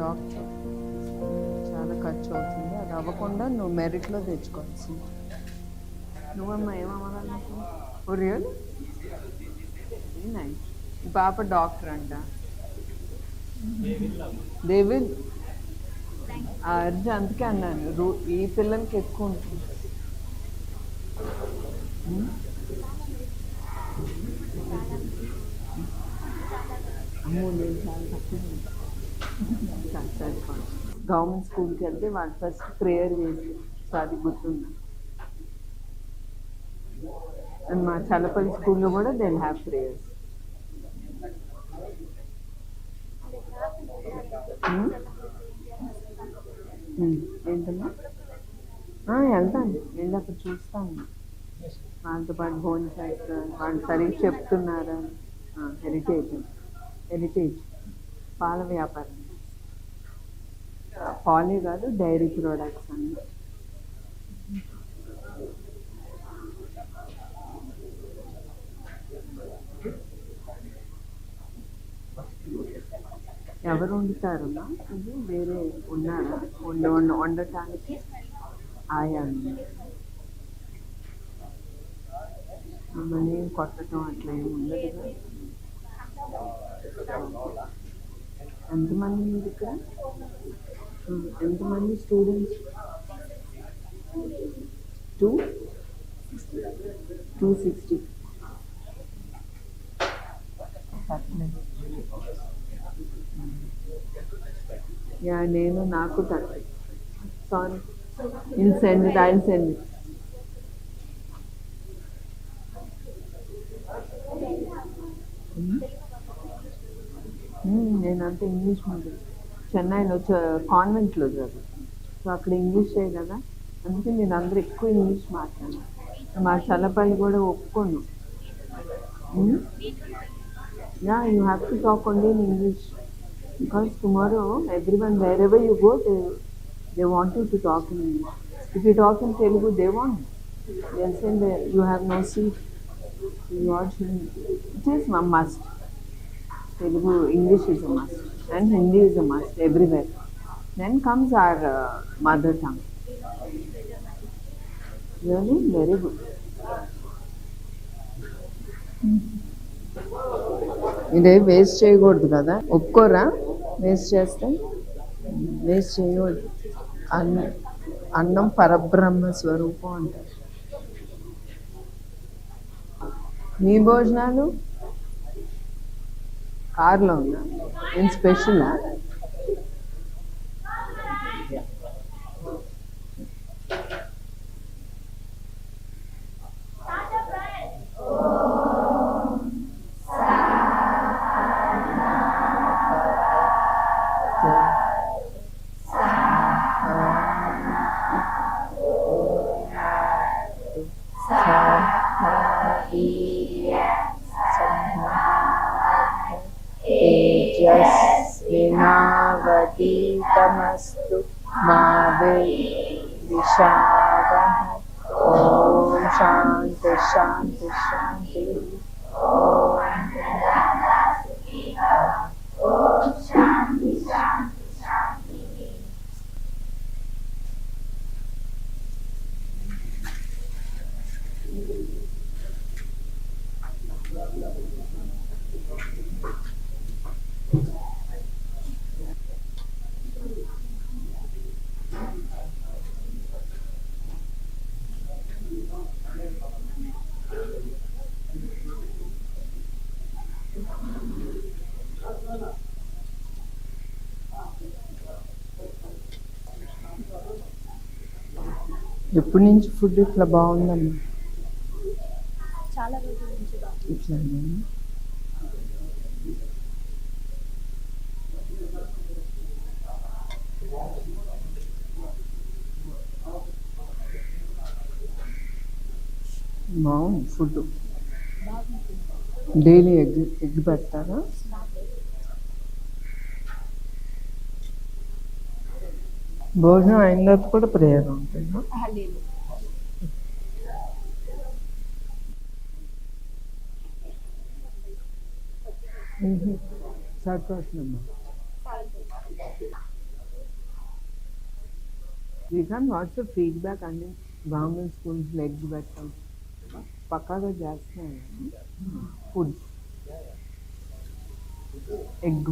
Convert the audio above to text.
Doctor చాలా ఖర్చు అవుతుంది. అది అవ్వకుండా నువ్వు మెరిట్లో తెచ్చుకోవాల్సింది. నువ్వమ్మా నాకు రియల్ నైస్ పాప డాక్టర్ అంట. దేవిల్. అర్జు అందుకే అన్నాను రూ ఈ పిల్లలకి ఎక్కువ ఉంటుంది. అమ్మో నేను చాలా తక్కువ గవర్నమెంట్ స్కూల్కి వెళ్తే వాళ్ళు ఫస్ట్ ప్రేయర్ చేసి సో అది గుర్తుంది. అండ్ మా చల్లపల్లి స్కూల్లో కూడా దే హ్యావ్ ప్రేయర్స్ ఏంటమ్మా? వెళ్తాను. వెళ్ళి అక్కడ చూస్తాను. వాళ్ళతో పాటు భోజనం చేస్తారు వాళ్ళు సరిగ్గా చెప్తున్నారా? హెరిటేజ్ హెరిటేజ్ పాల వ్యాపారం. పాలే కాదు డైరీ ప్రోడక్ట్స్ అన్ని. ఎవరు వండుతారమ్మా ఇది వేరే ఉన్నారా? వండ వండ వండటానికి ఆయా మమ్మల్ని కొట్టడం అట్లా ఏమి ఉండదు కదా? ఎంతమంది మీరు ఇక్కడ ఎంతమంది students two two sixty yeah నేను నాకు thirty sorry in send it I send నేనంటే ఇంగ్లీష్ మీడియం చెన్నైలో కాన్వెంట్లో చదువుతాను సో అక్కడ ఇంగ్లీషే కదా? అందుకే నేను అందరూ ఎక్కువ ఇంగ్లీష్ మాట్లాడాను. మా చల్లపల్లి కూడా ఒప్పుకోను. Yeah you have to talk only in English because tomorrow everyone wherever you go they they want to talk in English if you talk in Telugu they want they and you have no seat you watch it is must Telugu English is మస్ట్ and Hindi is a must everywhere. Then comes our uh, mother tongue. Really, very good. ఇదే waste చేయకూడదు కదా ఒప్పుకోరా waste చేస్తే waste చేయకూడదు అన్నం అన్నం పరబ్రహ్మ స్వరూపం అంటారు మీ భోజనాలు కార్లో ఉందా in special तेजस्विनावतीतमस्तु मा विषावः ॐ शान्ति शान्ति शान्ति ఎప్పటి నుంచి ఫుడ్ ఇట్లా బాగుందమ్మా చాలా రోజుల నుంచి బాగుంది. ఫుడ్ డైలీ ఎగ్ ఎగ్ పెడతారా భోజనం అయిన తర్వాత కూడా ప్రేయర్ ఉంటుందా ఆహా, లేదు. సంతోషం చాలా శ్రీకాంత్ వాట్స్ ఫీడ్బ్యాక్ అండి గవర్నమెంట్ స్కూల్స్ లెగ్స్ పెట్టాం పక్కాగా చేస్తున్నాను ఫుడ్. ఎగ్.